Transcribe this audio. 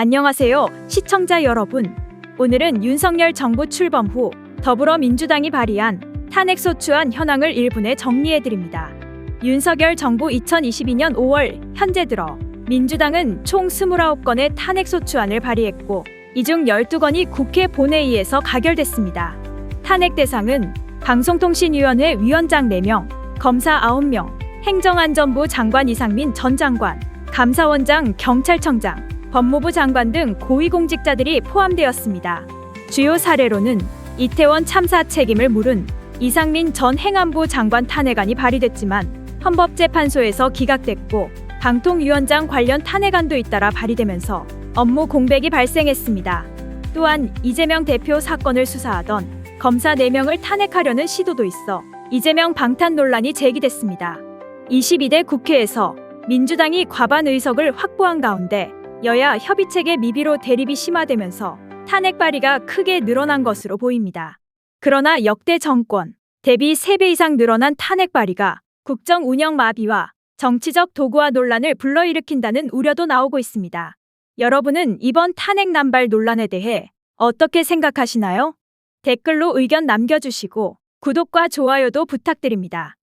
안녕하세요, 시청자 여러분. 오늘은 윤석열 정부 출범 후 더불어민주당이 발의한 탄핵소추안 현황을 1분에 정리해드립니다. 윤석열 정부 2022년 5월 현재 들어 민주당은 총 29건의 탄핵소추안을 발의했고 이 중 12건이 국회 본회의에서 가결됐습니다. 탄핵 대상은 방송통신위원회 위원장 4명, 검사 9명, 행정안전부 장관 이상민 전 장관, 감사원장, 경찰청장, 법무부 장관 등 고위공직자들이 포함되었습니다. 주요 사례로는 이태원 참사 책임을 물은 이상민 전 행안부 장관 탄핵안이 발의됐지만 헌법재판소에서 기각됐고 방통위원장 관련 탄핵안도 잇따라 발의되면서 업무 공백이 발생했습니다. 또한 이재명 대표 사건을 수사하던 검사 4명을 탄핵하려는 시도도 있어 이재명 방탄 논란이 제기됐습니다. 22대 국회에서 민주당이 과반 의석을 확보한 가운데 여야 협의체계 미비로 대립이 심화되면서 탄핵 발의가 크게 늘어난 것으로 보입니다. 그러나 역대 정권 대비 3배 이상 늘어난 탄핵 발의가 국정 운영 마비와 정치적 도구화 논란을 불러일으킨다는 우려도 나오고 있습니다. 여러분은 이번 탄핵 남발 논란에 대해 어떻게 생각하시나요? 댓글로 의견 남겨주시고 구독과 좋아요도 부탁드립니다.